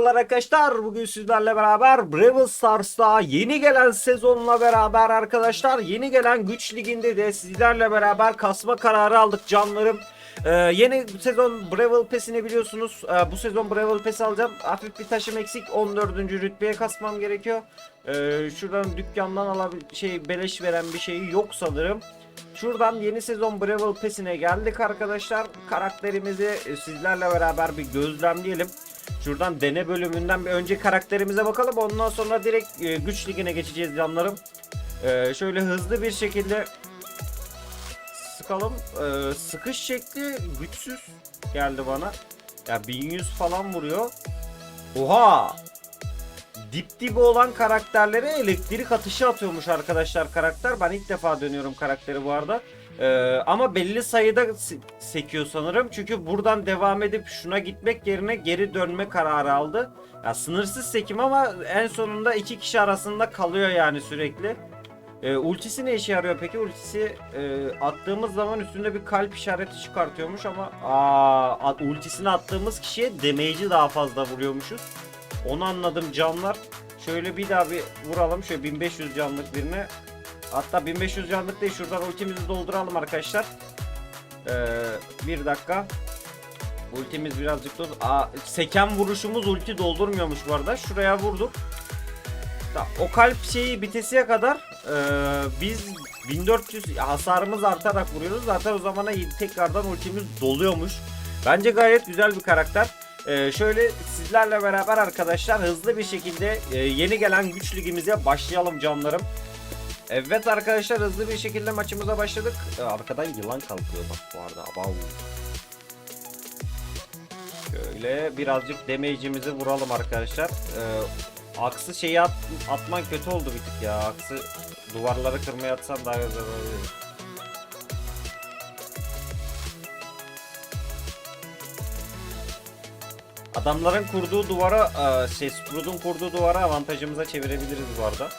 Merhabalar arkadaşlar. Bugün sizlerle beraber Brawl Stars'ta yeni gelen sezonla beraber arkadaşlar yeni gelen güç liginde de sizlerle beraber kasma kararı aldık canlarım. Ee, yeni sezon Brawl Pass'ini biliyorsunuz. Ee, bu sezon Brawl Pass alacağım. Hafif bir taşım eksik. 14. rütbeye kasmam gerekiyor. Ee, şuradan dükkandan alabil şey beleş veren bir şeyi yok sanırım. Şuradan yeni sezon Brawl Pass'ine geldik arkadaşlar. Karakterimizi e, sizlerle beraber bir gözlemleyelim. Şuradan dene bölümünden bir önce karakterimize bakalım. Ondan sonra direkt e, güç ligine geçeceğiz canlarım. E, şöyle hızlı bir şekilde sıkalım. E, sıkış şekli güçsüz geldi bana. Ya 1100 falan vuruyor. Oha! Dip dibi olan karakterlere elektrik atışı atıyormuş arkadaşlar karakter. Ben ilk defa dönüyorum karakteri bu arada. Ee, ama belli sayıda se- sekiyor sanırım. Çünkü buradan devam edip şuna gitmek yerine geri dönme kararı aldı. Ya sınırsız sekim ama en sonunda iki kişi arasında kalıyor yani sürekli. Ee, ultisi ne işe yarıyor peki? Ultisi e, attığımız zaman üstünde bir kalp işareti çıkartıyormuş ama aa, ultisini attığımız kişiye damage'i daha fazla vuruyormuşuz. Onu anladım canlar. Şöyle bir daha bir vuralım. Şöyle 1500 canlık birine. Hatta 1500 canlık değil. Şuradan ultimizi dolduralım arkadaşlar. Ee, bir dakika. Ultimiz birazcık doldu. Aa, seken vuruşumuz ulti doldurmuyormuş bu arada. Şuraya vurduk. O kalp şeyi bitesiye kadar e, biz 1400 hasarımız artarak vuruyoruz. Zaten o zamana tekrardan ultimiz doluyormuş. Bence gayet güzel bir karakter. Ee, şöyle sizlerle beraber arkadaşlar hızlı bir şekilde e, yeni gelen güç ligimize başlayalım canlarım. Evet arkadaşlar hızlı bir şekilde maçımıza başladık. Ee, arkadan yılan kalkıyor bak bu arada. Abav. Şöyle birazcık damage'imizi vuralım arkadaşlar. Ee, aksı şeyi at, atman kötü oldu bir tık ya. Aksı duvarları kırmaya atsan daha güzel olabilir. Adamların kurduğu duvara, e, şey kurduğu duvara avantajımıza çevirebiliriz bu arada.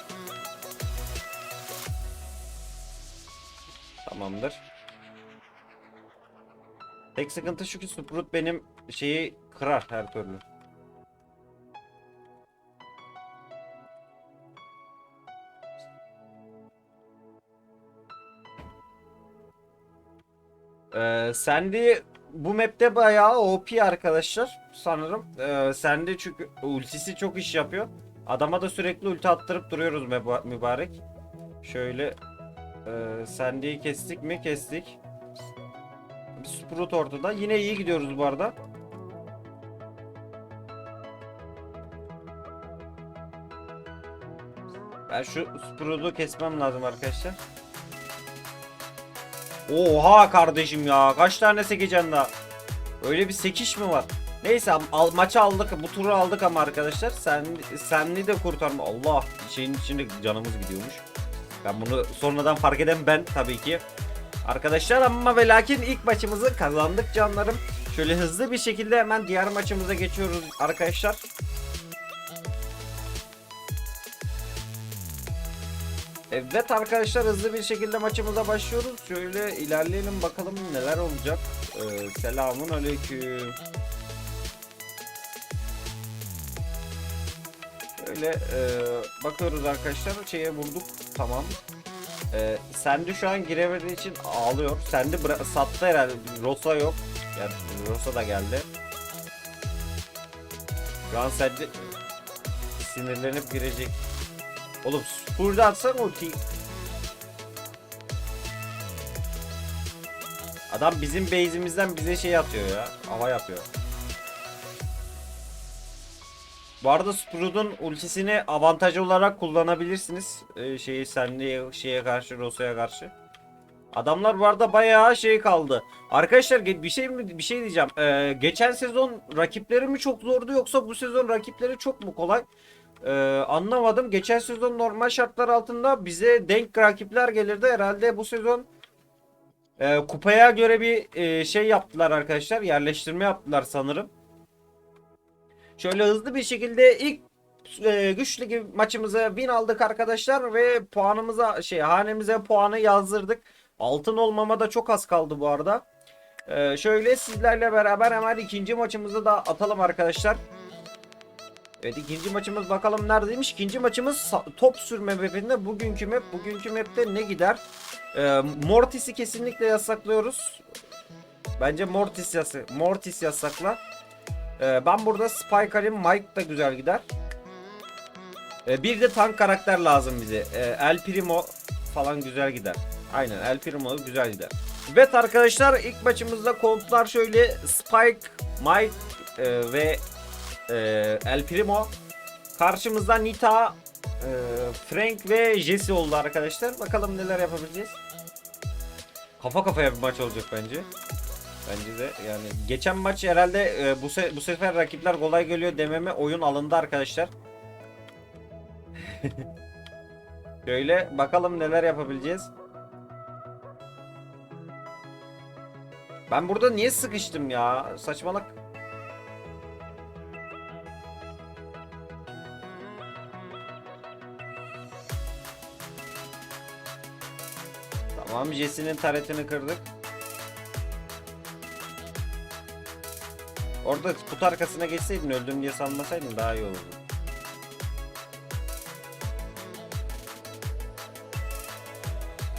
Tamamdır. Tek sıkıntı şu ki Sprout benim şeyi kırar her türlü. Ee, Sandy bu map'te bayağı OP arkadaşlar sanırım. Ee, Sandy çünkü ultisi çok iş yapıyor. Adama da sürekli ulti attırıp duruyoruz mübarek. Şöyle e, Sandy'yi kestik mi? Kestik. Bir Sprout ortada. Yine iyi gidiyoruz bu arada. Ben şu Sprout'u kesmem lazım arkadaşlar. Oha kardeşim ya. Kaç tane sekeceksin daha? Öyle bir sekiş mi var? Neyse al, maçı aldık. Bu turu aldık ama arkadaşlar. Sen senli de kurtarma. Allah şeyin içinde canımız gidiyormuş. Ben bunu sonradan fark eden ben tabii ki. Arkadaşlar ama ve lakin ilk maçımızı kazandık canlarım. Şöyle hızlı bir şekilde hemen diğer maçımıza geçiyoruz arkadaşlar. Evet arkadaşlar hızlı bir şekilde maçımıza başlıyoruz. Şöyle ilerleyelim bakalım neler olacak. Ee, selamun aleyküm. Şöyle e, bakıyoruz arkadaşlar. Şeye vurduk. Tamam. Ee, Sandy şu an giremediği için ağlıyor. Bıra- sattı herhalde. Rosa yok. Yani Rosa da geldi. Şu an Sandy sinirlenip girecek. Oğlum burada atsan ulti. Adam bizim base'imizden bize şey atıyor ya. Hava yapıyor. Bu arada Sprout'un ultisini avantaj olarak kullanabilirsiniz. Ee, şeyi senliğe şeye karşı, Rosa'ya karşı. Adamlar bu arada bayağı şey kaldı. Arkadaşlar bir şey mi bir şey diyeceğim. Ee, geçen sezon rakipleri mi çok zordu yoksa bu sezon rakipleri çok mu kolay? Ee, anlamadım. Geçen sezon normal şartlar altında bize denk rakipler gelirdi. Herhalde bu sezon e, kupaya göre bir e, şey yaptılar arkadaşlar. Yerleştirme yaptılar sanırım. Şöyle hızlı bir şekilde ilk e, güç ligi maçımıza win aldık arkadaşlar ve puanımıza şey hanemize puanı yazdırdık. Altın olmama da çok az kaldı bu arada. Ee, şöyle sizlerle beraber hemen ikinci maçımızı da atalım arkadaşlar. Evet ikinci maçımız bakalım neredeymiş. İkinci maçımız top sürme mapinde. Bugünkü map. Bugünkü map'te ne gider? Ee, Mortis'i kesinlikle yasaklıyoruz. Bence Mortis yası Mortis yasakla. Ee, ben burada Spike alayım. Mike da güzel gider. Ee, bir de tank karakter lazım bize. Ee, El Primo falan güzel gider. Aynen El Primo güzel gider. Evet arkadaşlar ilk maçımızda kontlar şöyle Spike, Mike e, ve e, El Primo. Karşımızda Nita, e, Frank ve Jesse oldu arkadaşlar. Bakalım neler yapabileceğiz. Kafa kafaya bir maç olacak bence. Bence de yani geçen maç herhalde e, bu se- bu sefer rakipler kolay geliyor dememe oyun alındı arkadaşlar. Şöyle bakalım neler yapabileceğiz. Ben burada niye sıkıştım ya? Saçmalık. Tamam Jesse'nin taretini kırdık. Orada kutu arkasına geçseydin öldüm diye sanmasaydın daha iyi olurdu.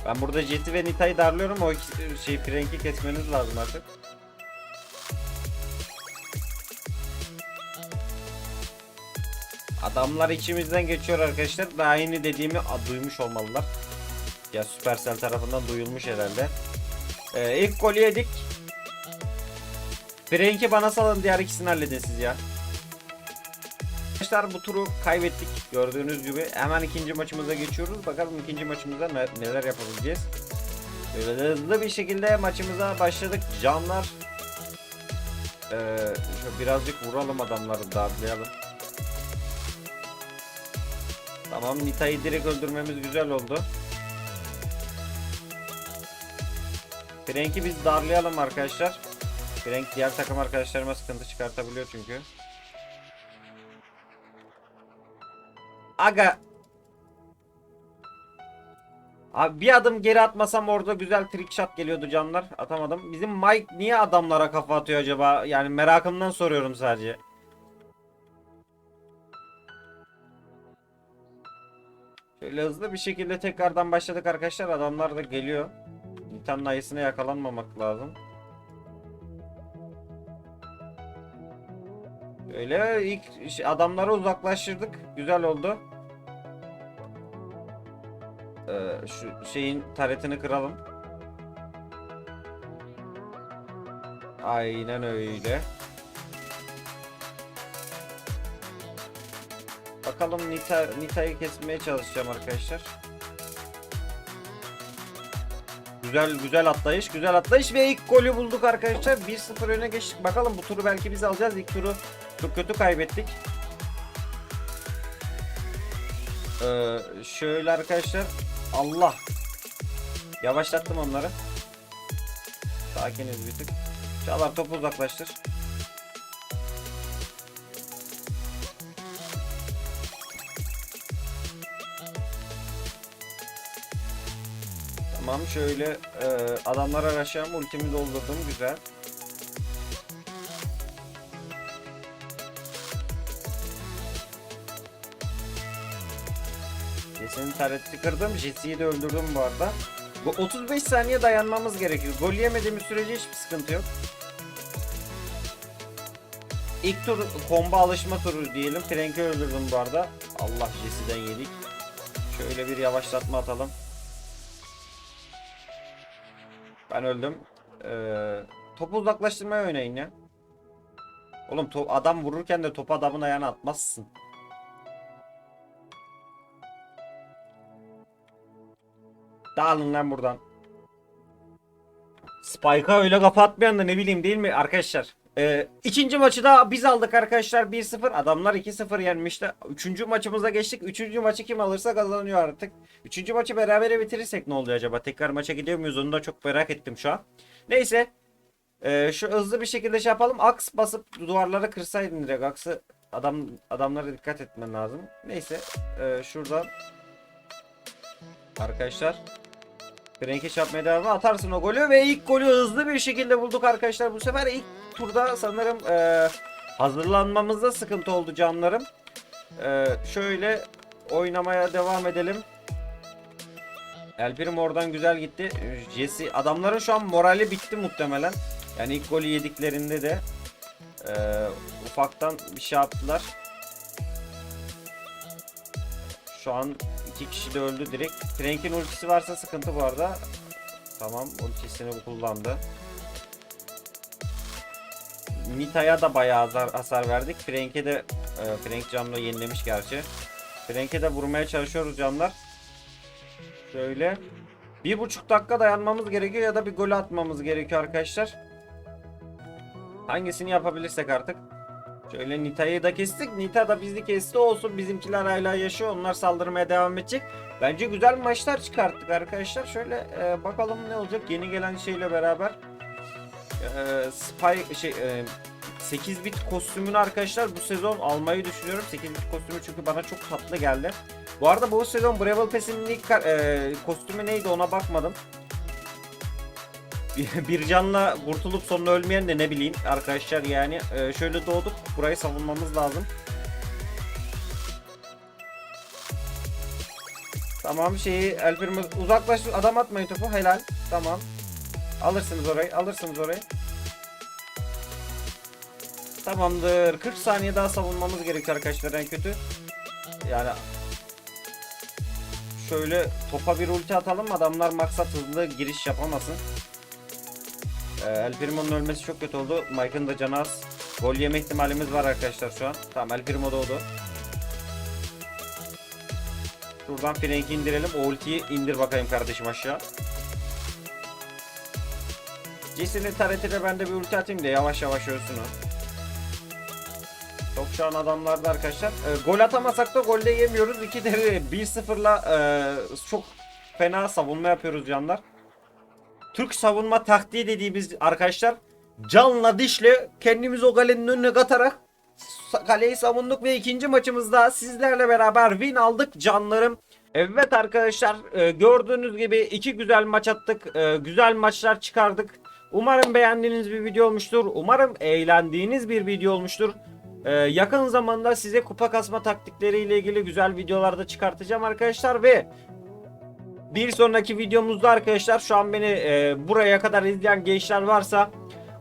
Ben burada Jet'i ve Nita'yı darlıyorum. O ikisi- şey Frank'i kesmeniz lazım artık. Adamlar içimizden geçiyor arkadaşlar. Daha yeni dediğimi duymuş olmalılar. Ya Supercell tarafından duyulmuş herhalde. Ee, ilk golü yedik. Frank'i bana salın diğer ikisini halledin siz ya. Arkadaşlar bu turu kaybettik gördüğünüz gibi. Hemen ikinci maçımıza geçiyoruz. Bakalım ikinci maçımızda ne- neler yapabileceğiz. Böyle hızlı bir şekilde maçımıza başladık. Canlar. Ee, birazcık vuralım adamları darlayalım. Tamam Nita'yı direkt öldürmemiz güzel oldu. Frank'i biz darlayalım arkadaşlar. Frank diğer takım arkadaşlarıma sıkıntı çıkartabiliyor çünkü. Aga. Abi bir adım geri atmasam orada güzel trick shot geliyordu canlar. Atamadım. Bizim Mike niye adamlara kafa atıyor acaba? Yani merakımdan soruyorum sadece. Şöyle hızlı bir şekilde tekrardan başladık arkadaşlar. Adamlar da geliyor. Nitan'ın ayısına yakalanmamak lazım. Öyle ilk adamları uzaklaştırdık. Güzel oldu. Ee, şu şeyin taretini kıralım. Aynen öyle. Bakalım Nita, Nita'yı kesmeye çalışacağım arkadaşlar. Güzel güzel atlayış, güzel atlayış ve ilk golü bulduk arkadaşlar. 1-0 öne geçtik. Bakalım bu turu belki biz alacağız. İlk turu çok kötü kaybettik. Ee, şöyle arkadaşlar. Allah. Yavaşlattım onları. Sakiniz bir tık. Çağlar topu uzaklaştır. Tamam şöyle e, adamlara araşacağım ultimi doldurdum güzel. Jesse'nin tareti kırdım. Jesse'yi de öldürdüm bu arada. Bu 35 saniye dayanmamız gerekiyor. Gol yemediğimiz sürece hiçbir sıkıntı yok. İlk tur komba alışma turu diyelim. Frank'i öldürdüm bu arada. Allah Jesse'den yedik. Şöyle bir yavaşlatma atalım. Ben öldüm. Ee, topu uzaklaştırmaya oynayın ya. Oğlum to- adam vururken de topu adamın ayağına atmazsın. Dağılın lan buradan. Spike'a öyle kafa atmayan da ne bileyim değil mi arkadaşlar? Ee, ikinci maçı da biz aldık arkadaşlar 1-0. Adamlar 2-0 yenmişti. Üçüncü maçımıza geçtik. Üçüncü maçı kim alırsa kazanıyor artık. Üçüncü maçı berabere bitirirsek ne oluyor acaba? Tekrar maça gidiyor muyuz? Onu da çok merak ettim şu an. Neyse. Ee, şu hızlı bir şekilde şey yapalım. Aks basıp duvarları kırsaydın direkt. Aksı adam adamlara dikkat etmen lazım. Neyse. Ee, şuradan arkadaşlar Frank'e çarpmaya devam atarsın o golü ve ilk golü hızlı bir şekilde bulduk arkadaşlar. Bu sefer ilk turda sanırım e, hazırlanmamızda sıkıntı oldu canlarım. Ee, şöyle oynamaya devam edelim. El Primo oradan güzel gitti. Jesse adamların şu an morali bitti muhtemelen. Yani ilk golü yediklerinde de ee, ufaktan bir şey yaptılar. Şu an iki kişi de öldü direkt. Frank'in ultisi varsa sıkıntı bu arada. Tamam ultisini kullandı. Nita'ya da bayağı hasar, hasar verdik. Frank'e de e, Frank canlı yenilemiş gerçi. Frank'e de vurmaya çalışıyoruz canlar. Şöyle. Bir buçuk dakika dayanmamız gerekiyor ya da bir gol atmamız gerekiyor arkadaşlar. Hangisini yapabilirsek artık. Şöyle Nita'yı da kestik. Nita da bizi kesti olsun. Bizimkiler hala yaşıyor. Onlar saldırmaya devam edecek. Bence güzel maçlar çıkarttık arkadaşlar. Şöyle e, bakalım ne olacak yeni gelen şeyle beraber. E, Spy şey e, 8 bit kostümünü arkadaşlar bu sezon almayı düşünüyorum. 8 bit kostümü çünkü bana çok tatlı geldi. Bu arada bu sezon Brawl Pass'in ilk e, kostümü neydi ona bakmadım. Bir- canla kurtulup sonra ölmeyen de ne bileyim arkadaşlar yani e, şöyle doğduk burayı savunmamız lazım. Tamam şeyi Elfirimiz uzaklaş adam atmayın topu helal tamam. Alırsınız orayı alırsınız orayı. Tamamdır 40 saniye daha savunmamız gerekiyor arkadaşlar en kötü. Yani şöyle topa bir ulti atalım adamlar maksat hızlı giriş yapamasın. Ee, El Primo'nun ölmesi çok kötü oldu. Mike'ın da canı az. Gol yeme ihtimalimiz var arkadaşlar şu an. Tamam El Primo doğdu. Şuradan Frank'i indirelim. O ultiyi indir bakayım kardeşim aşağı. Jesse'nin taretine ben de bir ulti atayım da yavaş yavaş ölsün o. Çok şu an adamlarda arkadaşlar. Ee, gol atamasak da golde yemiyoruz. 2 de 1-0'la e, çok fena savunma yapıyoruz canlar. Türk savunma taktiği dediğimiz arkadaşlar canla dişle kendimizi o kalenin önüne katarak kaleyi savunduk ve ikinci maçımızda sizlerle beraber win aldık canlarım. Evet arkadaşlar e, gördüğünüz gibi iki güzel maç attık. E, güzel maçlar çıkardık. Umarım beğendiğiniz bir video olmuştur. Umarım eğlendiğiniz bir video olmuştur. E, yakın zamanda size kupa kasma taktikleriyle ilgili güzel videolarda çıkartacağım arkadaşlar ve bir sonraki videomuzda arkadaşlar şu an beni e, buraya kadar izleyen gençler varsa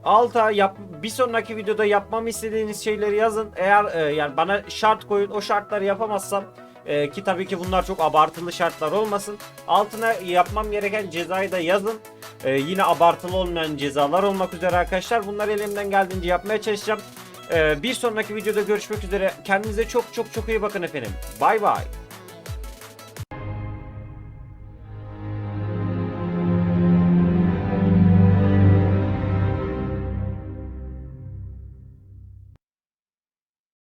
alta yap bir sonraki videoda yapmamı istediğiniz şeyleri yazın. Eğer e, yani bana şart koyun o şartları yapamazsam e, ki tabii ki bunlar çok abartılı şartlar olmasın. Altına yapmam gereken cezayı da yazın. E, yine abartılı olmayan cezalar olmak üzere arkadaşlar. Bunları elimden geldiğince yapmaya çalışacağım. E, bir sonraki videoda görüşmek üzere. Kendinize çok çok çok iyi bakın efendim. Bay bay.